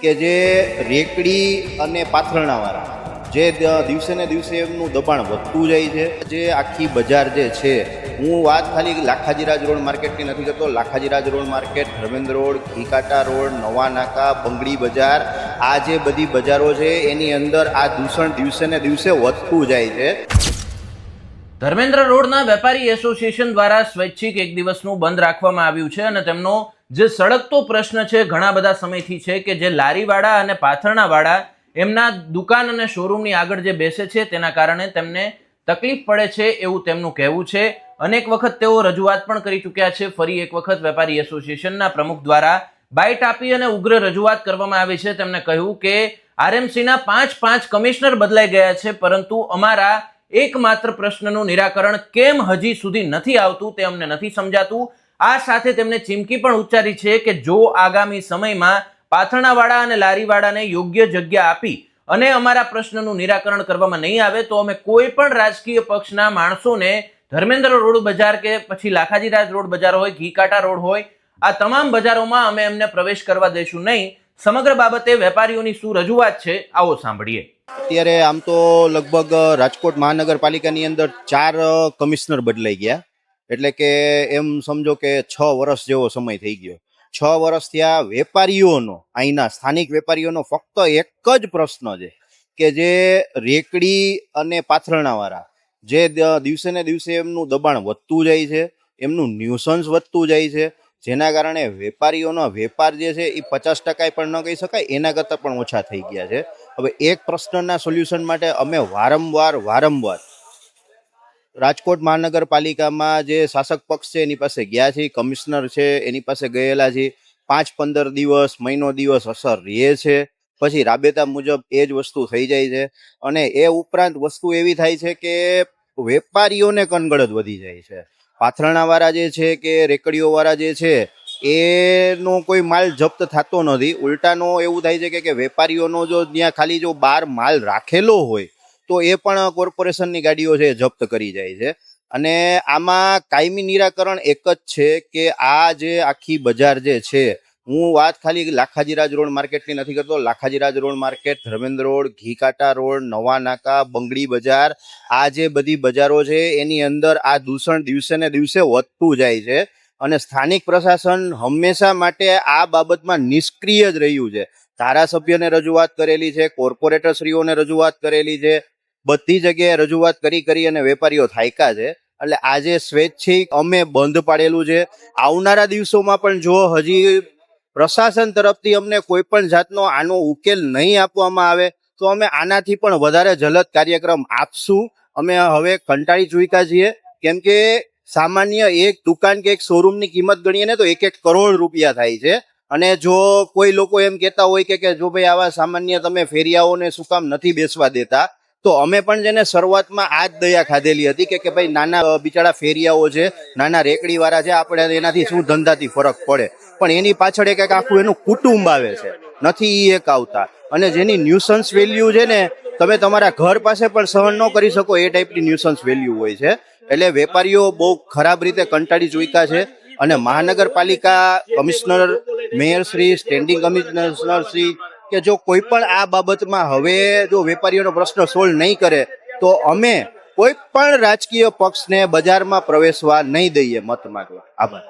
કે જે રેકડી અને પાથરણાવાળા, જે દિવસે ને દિવસે એમનું દબાણ વધતું જાય છે. જે આખી બજાર જે છે, હું વાત ખાલી લાખાજીરાજ રોડ માર્કેટની નથી કરતો Lakhajiraj road market, Dharmendra road, Ghikanta road, Nava Naka, બંગડી બજાર, આ જે બધી બજારો છે, એની અંદર આ દૂષણ દિવસે ને દિવસે વધતું જાય છે. ધર્મેન્દ્ર રોડના વેપારી એસોસિએશન દ્વારા સ્વૈચ્છિક એક દિવસનું બંધ રાખવામાં આવ્યું છે અને તેમનો જે સળગતો પ્રશ્ન છે ઘણા બધા સમયથી છે કે જે લારીવાળા અને પાથરણાવાળા એમના દુકાન અને શોરૂમની આગળ જે બેસે છે તેના કારણે તેમને તકલીફ પડે છે એવું તેમનું કહેવું છે. અનેક વખત તેઓ રજૂઆત પણ કરી ચૂક્યા છે. ફરી એક વખત વેપારી એસોસિએશનના પ્રમુખ દ્વારા બાઇટ આપી અને ઉગ્ર રજૂઆત કરવામાં આવી છે. તેમણે કહ્યું કે આરએમસીના પાંચ પાંચ કમિશનર બદલાઈ ગયા છે, પરંતુ અમારા એકમાત્ર પ્રશ્નનું નિરાકરણ કેમ હજી સુધી નથી આવતું તે અમને નથી સમજાતું. આ સાથે તેમણે ચીમકી પણ ઉચ્ચારી છે કે જો આગામી સમયમાં પાથરણાવાળા અને લારીવાળાને યોગ્ય જગ્યા આપી અને અમારા પ્રશ્નનું નિરાકરણ કરવામાં નહીં આવે, તો અમે કોઈ પણ રાજકીય પક્ષના માણસોને ધર્મેન્દ્ર રોડ બજાર કે પછી લાખાજીરાજ રોડ બજાર હોય, ઘીકાટા રોડ હોય, આ તમામ બજારોમાં અમે એમને પ્રવેશ કરવા દઈશું નહીં. સમગ્ર બાબતે વેપારીઓની શું રજૂઆત છે, આવો સાંભળીએ. અત્યારે આમ તો લગભગ રાજકોટ મહાનગરપાલિકાની અંદર ચાર કમિશનર બદલાઈ ગયા. એટલે કે એમ સમજો કે છ વર્ષ જેવો સમય થઈ ગયો. છ વર્ષ થયા વેપારીઓનો, અહીંના સ્થાનિક વેપારીઓનો ફક્ત એક જ પ્રશ્ન છે કે જે રેકડી અને પાથરણાવાળા, જે દિવસે ને દિવસે એમનું દબાણ વધતું જાય છે, એમનું ન્યુસન્સ વધતું જાય છે, જેના કારણે વેપારીઓનો વેપાર જે છે એ પચાસ ટકા પણ ન કહી શકાય, એના કરતાં પણ ઓછા થઈ ગયા છે. હવે એક પ્રશ્નના સોલ્યુશન માટે અમે વારંવાર વારંવાર રાજકોટ મહાનગરપાલિકામાં જે શાસક પક્ષ છે, એની પાસે ગયા છે, કમિશનર છે, એની પાસે ગયેલા છે. પાંચ પંદર દિવસ, મહિનો દિવસ અસર રહે છે. પછી રાબેતા મુજબ એ જ વસ્તુ થઈ જાય છે. અને એ ઉપરાંત વસ્તુ એવી થાય છે કે વેપારીઓને કનગળત વધી જાય છે. પાથરણાવાળા જે છે કે રેકડીઓવાળા જે છે, એનો કોઈ માલ જપ્ત થતો નથી. ઉલટાનો એવું થાય છે કે વેપારીઓનો જો ત્યાં ખાલી જો બાર માલ રાખેલો હોય તો એ પણ કોર્પોરેશનની ગાડીઓ છે જપ્ત કરી જાય છે. અને આમાં કાયમી નિરાકરણ એક જ છે કે આ જે આખી બજાર જે છે, હું વાત ખાલી લાખાજીરાજ રોડ માર્કેટની નથી કરતો, Lakhajiraj road market, Dharmendra road, Ghikanta road, Nava Naka, બંગડી બજાર, આ જે બધી બજારો છે, એની અંદર આ દૂષણ દિવસે ને દિવસે વધતું જાય છે. અને સ્થાનિક પ્રશાસન હંમેશા માટે આ બાબતમાં નિષ્ક્રિય જ રહ્યું છે. ધારાસભ્યને રજૂઆત કરેલી છે, કોર્પોરેટરશ્રીઓને રજૂઆત કરેલી છે બધી જગ્યાએ રજૂઆત કરી કરી અને વેપારીઓ થાયકા છે. એટલે આજે સ્વૈચ્છિક અમે બંધ પાડેલું છે. આવનારા દિવસોમાં પણ જો હજી પ્રશાસન તરફથી અમને કોઈ પણ જાતનો આનો ઉકેલ નહીં આપવામાં આવે, તો અમે આનાથી પણ વધારે જલદ કાર્યક્રમ આપશું. અમે હવે કંટાળી ચૂક્યા છીએ. કેમ કે સામાન્ય એક દુકાન કે એક શોરૂમની કિંમત ગણીએ ને તો એક એક કરોડ રૂપિયા થાય છે. અને જો કોઈ લોકો એમ કહેતા હોય કે જો ભાઈ આવા સામાન્ય તમે ફેરિયાઓને શું કામ નથી બેસવા દેતા તો અમે પણ જેને શરૂઆતમાં આ જ દયા ખાધેલી હતી કે ભાઈ નાના બિચારા ફેરિયાઓ છે, નાના રેકડી વાળા છે, આપણે એનાથી શું ધંધાથી ફરક પડે? પણ એની પાછળ એક આખું એનું કુટુંબ આવે છે. નથી એ એક આવતા. અને જેની ન્યુસન્સ વેલ્યુ છે ને, તમે તમારા ઘર પાસે પણ સહન ન કરી શકો એ ટાઈપની ન્યુસન્સ વેલ્યુ હોય છે. એટલે વેપારીઓ બહુ ખરાબ રીતે કંટાળી ચૂક્યા છે. અને મહાનગરપાલિકા commissioner, mayor Shri standing commissioner Shri કે જો કોઈ પણ આ બાબતમાં હવે જો વેપારીઓનો પ્રશ્ન સોલ્વ નહીં કરે, તો અમે કોઈ પણ રાજકીય પક્ષને બજારમાં પ્રવેશવા નહીં દઈએ મત માંગવા. આભાર.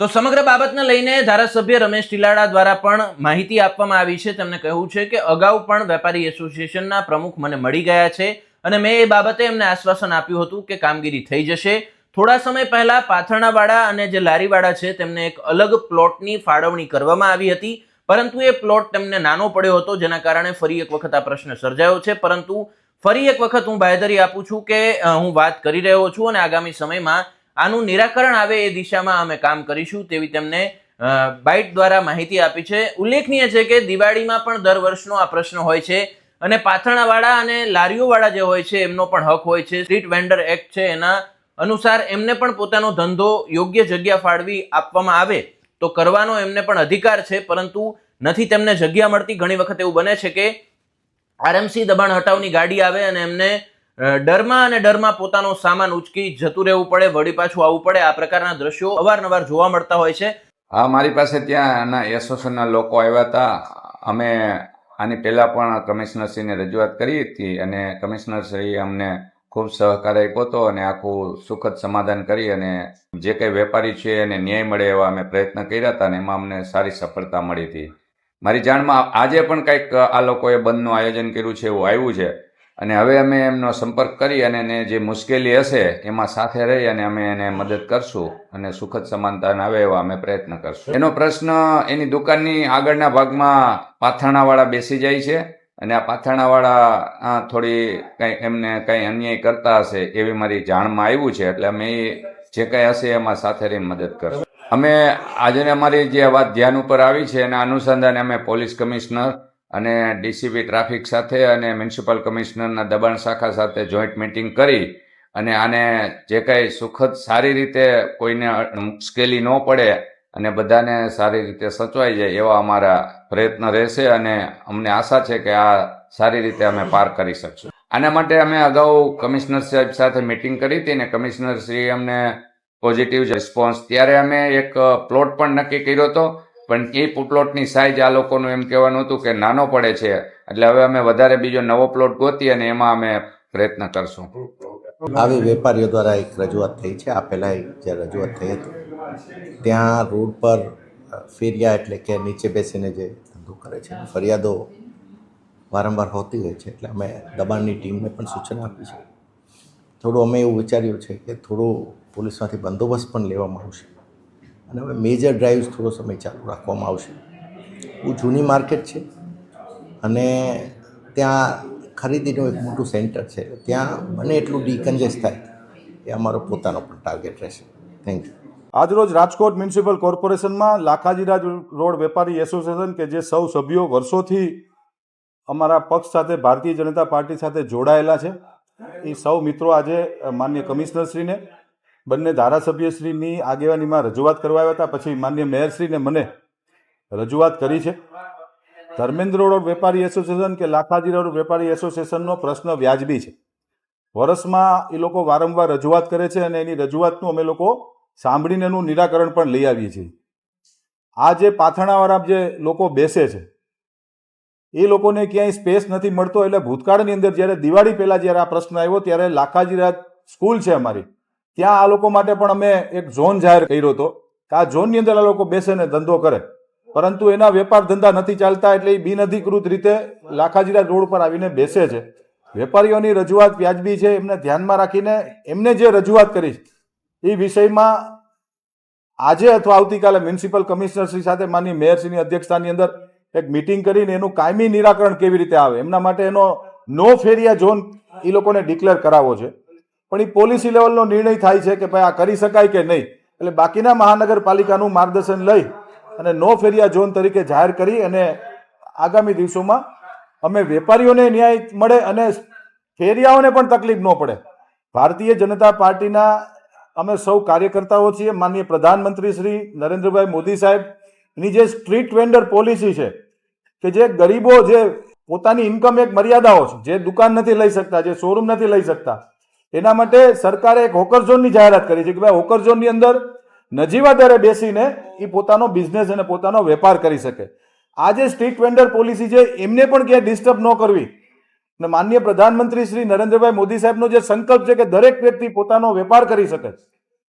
તો સમગ્ર બાબતને લઈને ધારાસભ્ય રમેશ ટીલાડા દ્વારા પણ માહિતી આપવામાં આવી છે. તેમણે કહ્યું છે કે અગાઉ પણ વેપારી એસોસિએશનના પ્રમુખ મને મળી ગયા છે અને મેં એ બાબતે એમને આશ્વાસન આપ્યું હતું કે કામગીરી થઈ જશે. થોડા સમય પહેલા પાથરણાવાળા અને જે લારીવાળા છે, તેમને એક અલગ પ્લોટની ફાળવણી કરવામાં આવી હતી. પરંતુ એ પ્લોટ તેમને નાનો પડ્યો હતો, જેના કારણે ફરી એક વખત આ પ્રશ્ન સર્જાયો છે. પરંતુ ફરી એક વખત હું બાહેધરી આપું છું કે હું વાત કરી રહ્યો છું અને આગામી સમયમાં આનું નિરાકરણ આવે એ દિશામાં અમે કામ કરીશું તેવી તેમને બાઇટ દ્વારા માહિતી આપી છે. ઉલ્લેખનીય છે કે દિવાળીમાં પણ દર વર્ષનો આ પ્રશ્ન હોય છે અને પાથરણાવાળા અને લારીઓવાળા જે હોય છે એમનો પણ હક હોય છે. સ્ટ્રીટ વેન્ડર એક્ટ છે એના અનુસાર એમને પણ પોતાનો ધંધો યોગ્ય જગ્યા ફાળવી આપવામાં આવે. તો કરવાનો એમને પણ અધિકાર છે, પરંતુ નથી તેમને જગ્યા મળતી. ઘણી વખત એવું બને છે કે આરએમસી દબાણ હટાવની ગાડી આવે અને એમને ડરમાં અને ડરમાં પોતાનો સામાન ઉચકી જતું રહેવું પડે, વળી પાછું આવવું પડે. આ પ્રકારના દ્રશ્યો અવારનવાર જોવા મળતા હોય છે. હા, મારી પાસે ત્યાં એના એસોસિએશનના લોકો આવ્યા હતા. અમે આની પહેલાં પણ કમિશનરશ્રીને રજૂઆત કરી હતી અને કમિશનરશ્રીએ અમને ખૂબ સહકાર આપ્યો હતો અને આખું સુખદ સમાધાન કરી અને જે કંઈ વેપારી છે એને ન્યાય મળે એવા અમે પ્રયત્ન કર્યા હતા અને એમાં અમને સારી સફળતા મળી હતી. મારી જાણમાં આજે પણ કંઈક આ લોકોએ બંધનું આયોજન કર્યું છે એવું આવ્યું છે. અને હવે અમે એમનો સંપર્ક કરી અને એને જે મુશ્કેલી હશે એમાં સાથે રહી અને અમે એને મદદ કરશું અને સુખદ સમાનતા આવે એવા અમે પ્રયત્ન કરશું. એનો પ્રશ્ન એની દુકાનની આગળના ભાગમાં પાથરણાવાળા બેસી જાય છે. અને આ પાથરણાવાળા, આ થોડી કંઈ એમને કંઈ અન્યાય કરતા હશે એવી મારી જાણમાં આવ્યું છે, એટલે અમે જે કંઈ હશે એમાં સાથે રહીને મદદ કરશું. અમે આજે અમારી જે વાત ધ્યાન ઉપર આવી છે, એના અનુસંધાને અમે પોલીસ કમિશનર અને ડીસીપી ટ્રાફિક સાથે અને મ્યુનિસિપલ કમિશનરના દબાણ શાખા સાથે જોઈન્ટ મિટિંગ કરી અને આને જે કંઈ સુખદ સારી રીતે કોઈને મુશ્કેલી ન પડે અને બધાને સારી રીતે સચવાઈ જાય એવા અમારા પ્રયત્ન રહેશે અને અમને આશા છે કે આ સારી રીતે અમે પાર કરી શકશું. આના માટે અમે અગાઉ કમિશનર સાહેબ સાથે મિટિંગ કરી હતી ને કમિશનર શ્રી અમને પોઝિટિવ રિસ્પોન્સ ત્યારે અમે એક પ્લોટ પણ નક્કી કર્યો હતો, પણ એ પ્લોટની સાઇઝ આ લોકોનું એમ કહેવાનું હતું કે નાનો પડે છે, એટલે હવે અમે વધારે બીજો નવો પ્લોટ ગોતી અને એમાં અમે પ્રયત્ન કરશું. આવી વેપારીઓ દ્વારા એક રજૂઆત થઈ છે, આ પહેલાં જે રજૂઆત થઈ હતી. ત્યાં રોડ પર ફેરિયા એટલે કે નીચે બેસીને જે ધંધો કરે છે ફરિયાદો વારંવાર હોતી હોય છે, એટલે અમે દબાણની ટીમને પણ સૂચના આપી છે. થોડું અમે એવું વિચાર્યું છે કે થોડું પોલીસમાંથી બંદોબસ્ત પણ લેવામાં આવશે. અને હવે મેજર ડ્રાઈવ્સ થોડો સમય ચાલુ રાખવામાં આવશે. બહુ જૂની માર્કેટ છે અને ત્યાં ખરીદીનું એક મોટું સેન્ટર છે. ત્યાં બને એટલું ડીકન્જેસ્ટ થાય એ અમારો પોતાનો પણ ટાર્ગેટ રહેશે. થેન્ક યુ આજરોજ રાજકોટ મ્યુનિસિપલ કોર્પોરેશનમાં લાખાજીરાજ રોડ વેપારી એસોસિએશન કે જે સૌ સભ્યો વર્ષોથી અમારા પક્ષ સાથે, ભારતીય જનતા પાર્ટી સાથે જોડાયેલા છે. એ સૌ મિત્રો આજે માન્ય કમિશનરશ્રીને, બંને ધારાસભ્યશ્રીની આગેવાનીમાં રજૂઆત કરવા આવ્યા હતા. પછી માન્ય મેયરશ્રીને મને રજૂઆત કરી છે. ધર્મેન્દ્ર રોડ વેપારી એસોસિએશન કે લાખાજી રોડ વેપારી એસોસિએશનનો પ્રશ્ન વ્યાજબી છે. વર્ષમાં એ લોકો વારંવાર રજૂઆત કરે છે અને એની રજૂઆતનું અમે લોકો સાંભળીને એનું નિરાકરણ પણ લઈ આવીએ છીએ. આ જે પાથરણાવાળા જે લોકો બેસે છે, એ લોકોને ક્યાંય સ્પેસ નથી મળતો એટલે ભૂતકાળની અંદર જ્યારે દિવાળી પહેલાં જ્યારે આ પ્રશ્ન આવ્યો ત્યારે લાખાજીરાજ સ્કૂલ છે અમારી. ત્યાં આ લોકો માટે પણ અમે એક ઝોન જાહેર કર્યો હતો. કે આ ઝોનની અંદર આ લોકો બેસે ને ધંધો કરે. પરંતુ એના વેપાર ધંધા નથી ચાલતા એટલે એ બિનઅધિકૃત રીતે લાખાજીરા રોડ પર આવીને બેસે છે. વેપારીઓની રજૂઆત વ્યાજબી છે, એમને ધ્યાનમાં રાખીને એમને જે રજૂઆત કરી એ વિષયમાં આજે અથવા આવતીકાલે મ્યુનિસિપલ કમિશનરશ્રી સાથે માની મેયરશ્રીની અધ્યક્ષતાની અંદર એક મિટિંગ કરીને એનું કાયમી નિરાકરણ કેવી રીતે આવે, એમના માટે એનો નો ફેરિયા ઝોન એ લોકોને ડિક્લેર કરાવવો છે. પણ એ પોલિસી લેવલનો નિર્ણય થાય છે કે ભાઈ આ કરી શકાય કે નહીં, એટલે બાકીના મહાનગરપાલિકાનું માર્ગદર્શન લઈ અને નો ફેરિયા ઝોન તરીકે જાહેર કરી અને આગામી દિવસોમાં અમે વેપારીઓને ન્યાય મળે અને ફેરિયાઓને પણ તકલીફ ન પડે. ભારતીય જનતા પાર્ટીના અમે સૌ કાર્યકર્તાઓ છીએ. માનનીય પ્રધાનમંત્રી શ્રી નરેન્દ્રભાઈ મોદી સાહેબની જે સ્ટ્રીટ વેન્ડર પોલિસી છે કે જે ગરીબો જે પોતાની ઇન્કમ એક મર્યાદાઓ છે, જે દુકાન નથી લઈ શકતા, જે શોરૂમ નથી લઈ શકતા, એના માટે સરકારે એક હોકર ઝોનની જાહેરાત કરી છે કે ભાઈ હોકર ઝોનની અંદર નજીવા દરે બેસીને એ પોતાનો બિઝનેસ અને પોતાનો વેપાર કરી શકે. આ જે સ્ટ્રીટ વેન્ડર પોલિસી છે, એમને પણ ક્યાંય ડિસ્ટર્બ ન કરવી. અને માન્ય પ્રધાનમંત્રી શ્રી નરેન્દ્રભાઈ મોદી સાહેબનો જે સંકલ્પ છે કે દરેક વ્યક્તિ પોતાનો વેપાર કરી શકે,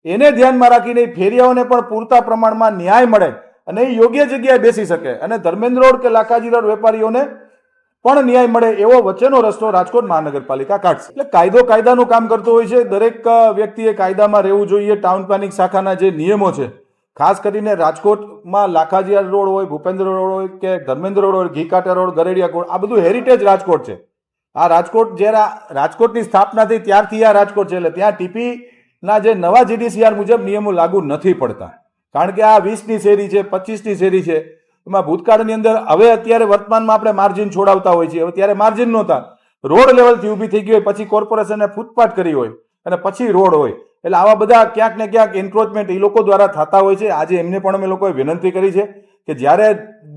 એને ધ્યાનમાં રાખીને ફેરિયાઓને પણ પૂરતા પ્રમાણમાં ન્યાય મળે અને એ યોગ્ય જગ્યાએ બેસી શકે અને ધર્મેન્દ્ર રોડ કે લાખાજી રોડ વેપારીઓને પણ ન્યાય મળે એવો વચ્ચેનો રસ્તો રાજકોટ મહાનગરપાલિકા કાઢશે. એટલે કાયદો કાયદાનું કામ કરતો હોય છે. દરેક વ્યક્તિએ કાયદામાં રહેવું જોઈએ. ટાઉન પ્લાનિંગ શાખાના જે નિયમો છે, ખાસ કરીને રાજકોટમાં લાખાજીયા રોડ હોય, ભૂપેન્દ્ર રોડ હોય કે ધર્મેન્દ્ર રોડ હોય, ઘીકાટા રોડ, ગરેડિયા રોડ આ બધું હેરિટેજ રાજકોટ છે. આ રાજકોટ જ્યારે રાજકોટની સ્થાપના થઈ ત્યારથી આ રાજકોટ છે એટલે ત્યાં ટીપીના જે નવા જીડીસીઆર મુજબ નિયમો લાગુ નથી પડતા. કારણ કે આ વીસની શેરી છે, પચીસની શેરી છે. એમાં ભૂતકાળની અંદર હવે અત્યારે વર્તમાનમાં આપણે માર્જિન છોડાવતા હોય છે હવે ત્યારે માર્જિન નહોતા. રોડ લેવલથી ઊભી થઈ ગઈ હોય, પછી કોર્પોરેશને ફૂટપાથ કરી હોય અને પછી રોડ હોય. એટલે આવા બધા ક્યાંક ને ક્યાંક એન્ક્રોચમેન્ટ એ લોકો દ્વારા થતા હોય છે. આજે એમને પણ અમે લોકોએ વિનંતી કરી છે. કે જ્યારે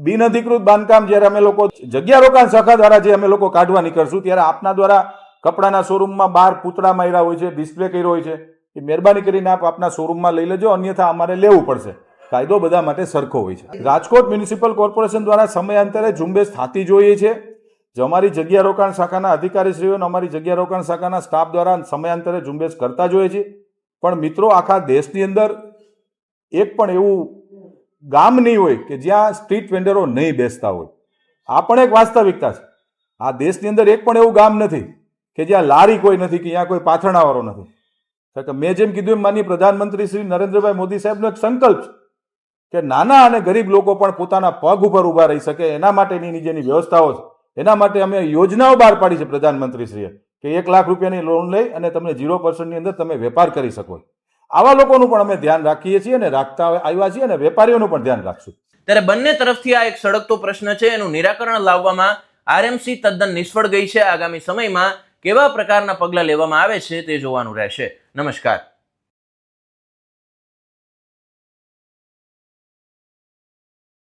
બિનઅધિકૃત બાંધકામ જ્યારે અમે લોકો જગ્યા રોકાણ શાખા દ્વારા જે અમે લોકો કાઢવા નીકળશું, ત્યારે આપના દ્વારા કપડાના શોરૂમમાં બહાર પૂતળા માર્યા હોય છે, ડિસ્પ્લે કર્યો હોય છે, એ મહેરબાની કરીને આપ આપના શોરૂમમાં લઈ લેજો, અન્યથા અમારે લેવું પડશે. કાયદો બધા માટે સરખો હોય છે. રાજકોટ મ્યુનિસિપલ કોર્પોરેશન દ્વારા સમયાંતરે ઝુંબેશ થતી જોઈએ છે. અમારી જગ્યા રોકાણ શાખાના અધિકારીશ્રીઓને અમારી જગ્યા રોકાણ શાખાના સ્ટાફ દ્વારા સમયાંતરે ઝુંબેશ કરતા જોઈએ છે. પણ મિત્રો, આખા દેશની અંદર એક પણ એવું ગામ નહીં હોય કે જ્યાં સ્ટ્રીટ વેન્ડરો નહીં બેસતા હોય. આ પણ એક વાસ્તવિકતા છે. આ દેશની અંદર એક પણ એવું ગામ નથી કે જ્યાં લારી કોઈ નથી, કે જ્યાં કોઈ પાથરણાવાળો નથી. કારણ કે મેં જેમ કીધું એમ માનીય પ્રધાનમંત્રી શ્રી નરેન્દ્રભાઈ મોદી સાહેબનો એક સંકલ્પ છે કે નાના અને ગરીબ લોકો પણ પોતાના પગ ઉપર ઊભા રહી શકે. એના માટેની નીચેની વ્યવસ્થાઓ છે. એના માટે અમે યોજનાઓ બહાર પાડી છે પ્રધાનમંત્રીશ્રીએ કે એક લાખ રૂપિયાની લોન લઈ અને તમે ઝીરો પર્સન્ટની અંદર તમે વેપાર કરી શકો આવા લોકોનું પણ અમે ધ્યાન રાખીએ છીએ અને રાખતા આવ્યા છીએ અને વેપારીઓનું પણ ધ્યાન રાખશું. ત્યારે બંને તરફથી આ એક સળગતો પ્રશ્ન છે, એનું નિરાકરણ લાવવામાં આરએમસી તદ્દન નિષ્ફળ ગઈ છે. આગામી સમયમાં કેવા પ્રકારના પગલાં લેવામાં આવે છે તે જોવાનું રહેશે. નમસ્કાર.